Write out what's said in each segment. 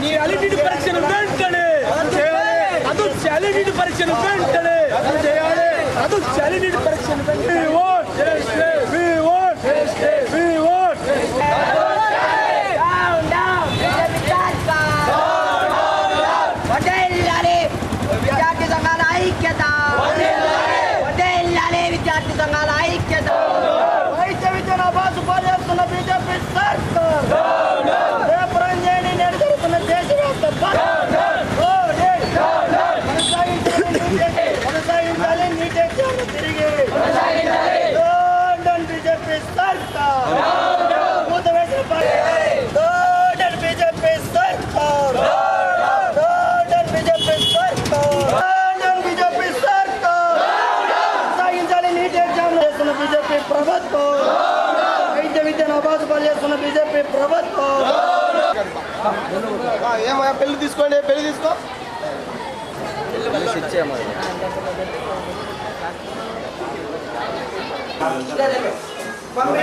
ನೀ ಅಲಿಟಿಡ್ ಪರೀಕ್ಷೆಯನ್ನು ಬೇಡ್ತಾಳೆ ಅದು ಸ್ಯಾಲಿಟಿಡ್ ಪರೀಕ್ಷೆಯನ್ನು ಬೇಡ್ತಾಳೆ ಅದು ಸ್ಯಾಲಿಟಿಡ್ ಪರೀಕ್ಷೆಯನ್ನು చేస్తున్న బీజేపీ ప్రభుత్వం ఏమయ్యా పెళ్లి తీసుకోండి పెళ్లి తీసుకో వాళ్ళు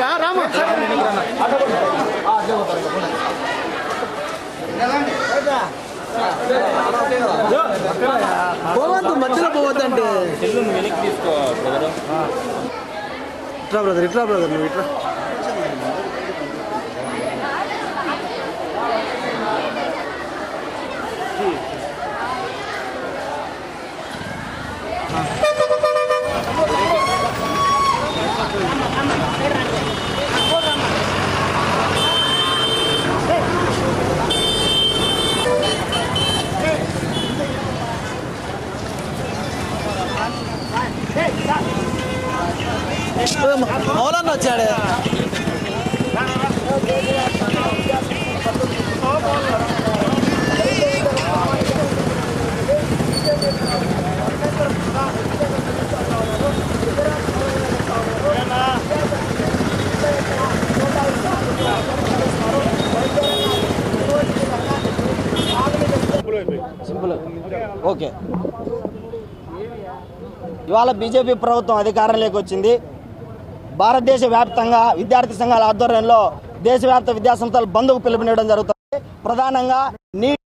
వచ్చిరా రామా. పోవద్దు మధ్యలో పోవద్దు అంటే ఇట్లా బ్రదర్. ఇట్లా బ్రదర్ నువ్వు ఇట్లా మౌలన్న వచ్చాడు. ఓకే. ఇవాళ బీజేపీ ప్రభుత్వం అధికారంలోకి వచ్చింది. భారతదేశ వ్యాప్తంగా విద్యార్థి సంఘాల ఆధ్వర్యంలో దేశవ్యాప్త విద్యాసంస్థలు బంద్కు పిలుపునివ్వడం జరుగుతుంది. ప్రధానంగా నీట్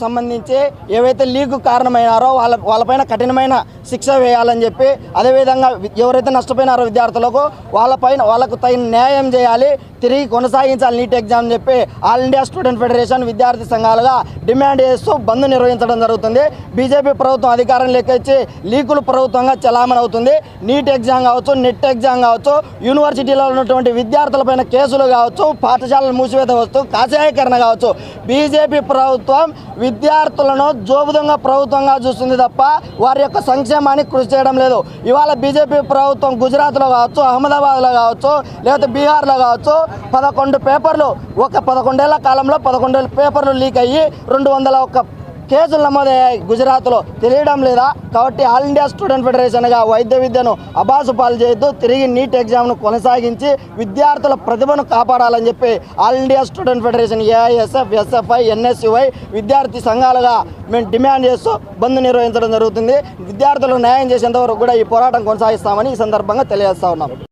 సంబంధించి ఏవైతే లీకు కారణమైనారో వాళ్ళ వాళ్ళపైన కఠినమైన శిక్ష వేయాలని చెప్పి అదేవిధంగా ఎవరైతే నష్టపోయినారో విద్యార్థులకు వాళ్ళపైన వాళ్ళకు తగిన న్యాయం చేయాలి తిరిగి కొనసాగించాలి నీట్ ఎగ్జామ్ అని చెప్పి ఆల్ ఇండియా స్టూడెంట్ ఫెడరేషన్ విద్యార్థి సంఘాలుగా డిమాండ్ చేస్తూ బంద్ నిర్వహించడం జరుగుతుంది. బీజేపీ ప్రభుత్వం అధికారం లెక్కించి లీకులు ప్రభుత్వంగా చలామణి అవుతుంది నీట్ ఎగ్జామ్ కావచ్చు నెట్ ఎగ్జామ్ కావచ్చు యూనివర్సిటీలో ఉన్నటువంటి విద్యార్థులపైన కేసులు కావచ్చు పాఠశాలలు మూసివేత వస్తూ కాషాయకరణ కావచ్చు. బీజేపీ ప్రభుత్వం విద్యార్థులను జోబుదంగా ప్రభుత్వంగా చూస్తుంది తప్ప వారి యొక్క సంక్షేమానికి కృషి చేయడం లేదు. ఇవాళ బీజేపీ ప్రభుత్వం గుజరాత్లో కావచ్చు అహ్మదాబాద్లో కావచ్చు లేకపోతే బీహార్లో కావచ్చు పదకొండు పేపర్లు ఒక పదకొండేళ్ళ కాలంలో పదకొండు పేపర్లు లీక్ అయ్యి రెండు వందల ఒక కేసులు నమోదయ్యాయి గుజరాత్లో తెలియడం లేదా? కాబట్టి ఆల్ ఇండియా స్టూడెంట్ ఫెడరేషన్గా వైద్య విద్యను అబాసు పాలు చేయొద్దు. తిరిగి నీట్ ఎగ్జామ్ను కొనసాగించి విద్యార్థుల ప్రతిభను కాపాడాలని చెప్పి All India Student Federation AISF SFI NSUI విద్యార్థి సంఘాలుగా మేము డిమాండ్ చేస్తూ బంద్ నిర్వహించడం జరుగుతుంది. విద్యార్థులు న్యాయం చేసేంత వరకు కూడా ఈ పోరాటం కొనసాగిస్తామని ఈ సందర్భంగా తెలియజేస్తా ఉన్నాం.